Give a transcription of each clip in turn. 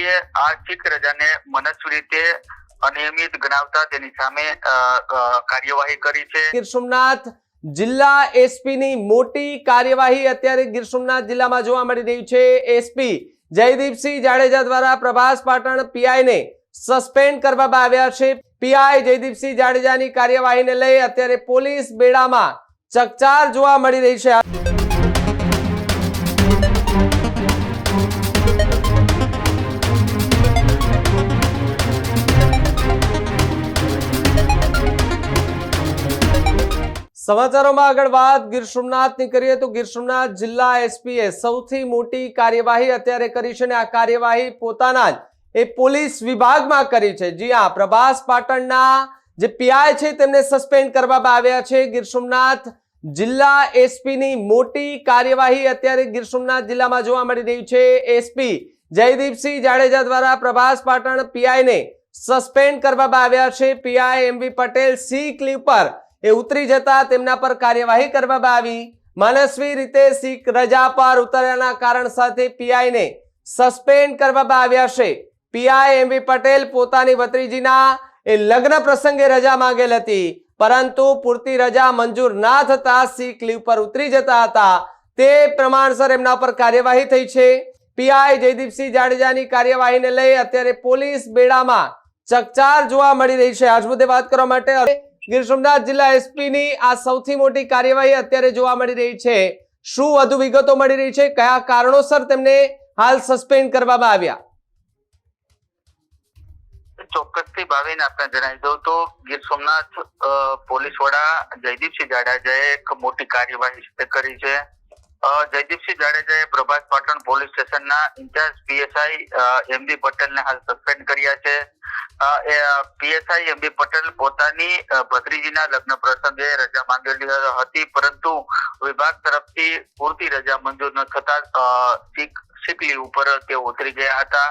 એસપીએ આર્થિક રજાને મનસ્વી રીતે અનિયમિત ગણાવતા તેની સામે કાર્યવાહી કરી છે. ગીર સોમનાથ જિલ્લા એસપી ની મોટી કાર્યવાહી અત્યારે ગીર સોમનાથ જિલ્લામાં જોવા મળી રહી છે. એસપી જયદીપસિંહ જાડેજા દ્વારા પ્રભાસ પાટણ પીઆઈ ને સસ્પેન્ડ કરવામાં આવ્યા છે. પીઆઈ જયદીપસિંહ જાડેજાની કાર્યવાહીને લઈ અત્યારે પોલીસ બેડામાં ચકચાર જોવા મળી રહી છે. સમાચારોમાં આગળ વાત. ગીર સોમનાથની કરીએ તો ગીર સોમનાથ જિલ્લા એસપીએ સૌથી મોટી કાર્યવાહી અત્યારે કરી છે અને આ કાર્યવાહી પોતાના જ એ પોલીસ વિભાગમાં કરી છે. જી હા, પ્રભાસ પાટણના જે પીઆઈ છે તેમને સસ્પેન્ડ કરવામાં આવ્યા છે. ગીર સોમનાથ જિલ્લા એસપીની મોટી કાર્યવાહી અત્યારે ગીર સોમનાથ જિલ્લામાં જોવા મળી રહી છે. એસપી જયદીપસિંહ જાડેજા દ્વારા પ્રભાસ પાટણ પીઆઈને સસ્પેન્ડ કરવામાં આવ્યા છે. પીઆઈ એમવી પટેલ સી ક્લિપ પર એ ઉતરી જતા તેમના પર કાર્યવાહી કરવામાં આવી. મનસ્વી રીતે શીખ રજા પર ઉતર્યાના કારણ સાથે પીઆઈ ને સસ્પેન્ડ કરવામાં આવ્યા છે. પીઆઈ એમવી પટેલ પોતાની ભત્રીજીના એ લગ્ન પ્રસંગે રજા માંગેલ હતી. પરંતુ પૂરતી રજા મંજૂર ના થતા શીખ લીવ પર ઉતરી જતા હતા. તે પ્રમાણસર એમના પર કાર્યવાહી થઈ છે. પીઆઈ જયદીપસિંહ જાડેજાની કાર્યવાહીને લઈ અત્યારે પોલીસ બેડામાં ચકચાર જોવા મળી રહી છે. આજ મુદ્દે વાત કરવા માટે ગીર સોમનાથ જિલ્લા એસપી ની આ સૌથી મોટી કાર્યવાહી અત્યારે જોવા મળી રહી છે. શું વધુ વિગતો મળી રહી છે? કયા કારણોસર તેમને હાલ સસ્પેન્ડ કરવામાં આવ્યા? ચોક્કસથી ભાવીને આપણે જણાવી દઉં તો ગીર સોમનાથ પોલીસ વડા જયદીપસિંહ જાડેજાએ એક મોટી કાર્યવાહી કરી છે. જયદીપસિંહ જાડેજાએ પ્રભાસ પાટણ પોલીસ સ્ટેશનના ઇન્ચાર્જ પીએસઆઈ એમબી પટેલને હાલ સસ્પેન્ડ કર્યા છે. અ, એમ બી પટેલ પોતાની ભત્રીજીના લગ્ન પ્રસંગે રજા માંગેલી હતી પરંતુ વિભાગ તરફથી પૂરતી રજા મંજૂર ન થતા સિક સિક લીવ ઉપર તેઓ ઉતરી ગયા હતા.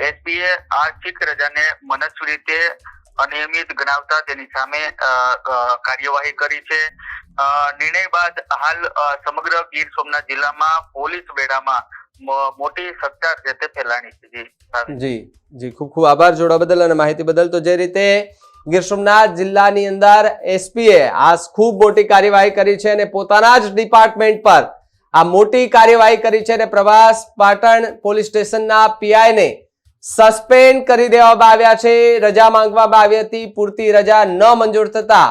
એસપીએ આર્થિક રજાને મનસ્વી રીતે અનિયમિત ગણાવતા તેની સામે કાર્યવાહી કરી છે. નિર્ણય બાદ હાલ સમગ્ર ગીર સોમનાથ જિલ્લામાં પોલીસ બેડામાં મોટી સત્તા છે તે ફેલાણી છે. જી જી ખૂબ ખૂબ આભાર જોડા બદલ અને માહિતી બદલ. તો જે રીતે ગીર સોમનાથ જિલ્લાની અંદર એસપીએ આ ખૂબ મોટી કાર્યવાહી કરી છે અને પોતાના જ ડિપાર્ટમેન્ટ પર આ મોટી કાર્યવાહી કરી છે અને પ્રવાસ પાટણ પોલીસ સ્ટેશનના પીઆઈને સસ્પેન્ડ કરી દેવામાં આવ્યા છે. રજા માંગવામાં આવી હતી. પૂરતી રજા ન મંજૂર થતા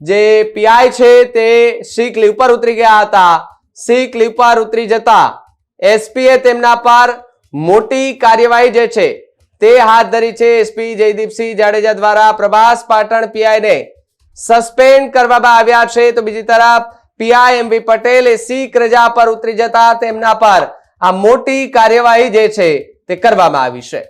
જે પીઆઈ છે તે શીખ લીવ પર ઉતરી ગયા હતા. શીખ લીવ પર ઉતરી જતા એસપીએ તેમના પર મોટી કાર્યવાહી જે છે, તે હાથ ધરી છે એસપી જયદીપસિંહ જાડેજા દ્વારા. પ્રભાસ પાટણ પીઆઈ ને સસ્પેન્ડ કરવામાં આવ્યા છે. તો બીજી તરફ પીઆઈ એમવી પટેલ, એ શીખ રજા પર ઉતરી જતા તેમના પર આ મોટી કાર્યવાહી જે છે, તે કરવામાં આવી છે.